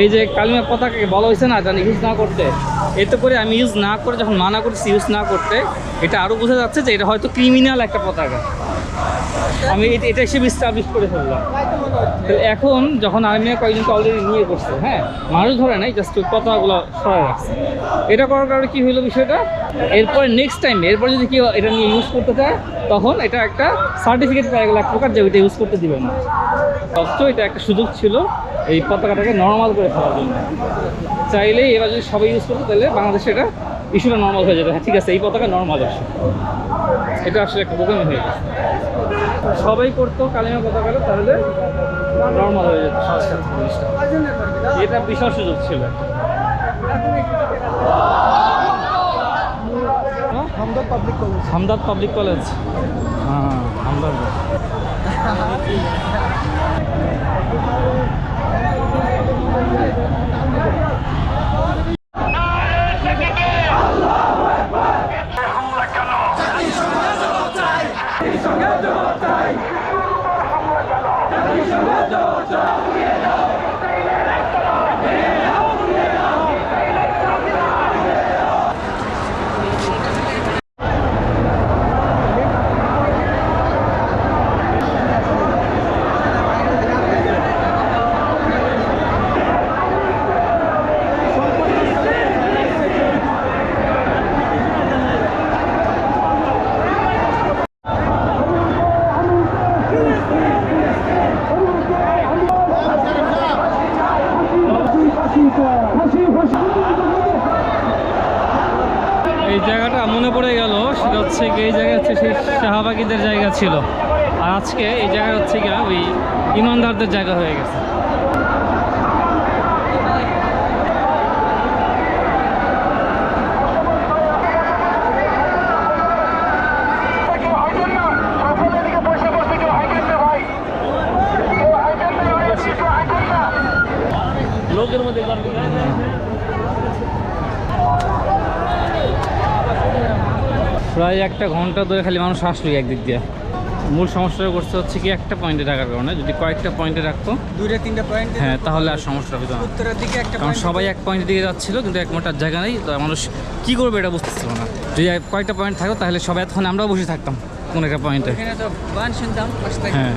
এই যে কালিমা পতাকাকে বলা হয়েছে না, জানি ইউজ না করতে, এতে করে আমি ইউজ না করে যখন মানা করছি ইউজ না করতে, এটা আরও বোঝা যাচ্ছে যে এটা হয়তো ক্রিমিনাল একটা পতাকা। আমি এটা- এটা হিসেবে স্টাবলিশ করে ফেললাম। এখন যখন আর্মিয়া কয়েকজনকে অলরেডি নিয়ে করছে হ্যাঁ মানুষ ধরে নাই জাস্ট পতাকাগুলো সরাই রাখছে। এটা করার কারণে কী হলো বিষয়টা? এরপরে নেক্সট টাইম এরপর যদি কেউ এটা নিয়ে ইউজ করতে চায়, তখন এটা একটা সার্টিফিকেট পাওয়া গেল এক প্রকার যে ওইটা ইউজ করতে দিবে না। অথচ এটা একটা সুযোগ ছিল এই পতাকাটাকে নর্মাল করে ফেলার জন্য। চাইলেই এবার যদি সবাই ইউজ করতো, তাহলে বাংলাদেশে এটা ইস্যুটা নর্মাল হয়ে যেত। হ্যাঁ ঠিক আছে এই পতাকা নর্মাল আসে। এটা আসলে একটা বোকামি হয়ে গেছে। সবাই করতো কালিমা পতাকাটা তাহলে নর্মাল হয়ে যেত। সংস্কার এটা বিশাল সুযোগ ছিল। Hamdard public college. Hamdard public college. হ্যাঁ হামদাদ জয় জয় জয় জয় এই জায়গাটা মনে পড়ে গেল, সেটা হচ্ছে কি এই জায়গা হচ্ছে সেই শাহবাগীদের জায়গা ছিল। আর আজকে এই জায়গা হচ্ছে গিয়া ওই ইমানদারদের জায়গা হয়ে গেছে কেউ হাইটেন না সকলে এদিকে বসে বসে কেউ হাইটেন না ভাই কেউ হাইটেন না কেউ হাইটেন না লোকের মধ্যে প্রায় একটা ঘণ্টা ধরে খালি মানুষ আসলো একদিক দিয়ে। মূল সমস্যাটা করতে হচ্ছে কি একটা পয়েন্টে রাখার কারণে। যদি কয়েকটা পয়েন্টে রাখতো দুইটা তিনটা পয়েন্ট হ্যাঁ তাহলে আর সমস্যা হতো না। উত্তরের দিকে একটা কারণ সবাই এক পয়েন্টের দিকে যাচ্ছিল কিন্তু এক মোটার জায়গা নেই তো মানুষ কী করবে এটা বুঝতেছিল না। যদি কয়েকটা পয়েন্ট থাকতো তাহলে সবাই এতক্ষণ আমরাও বসে থাকতাম কোনো একটা পয়েন্টে হ্যাঁ।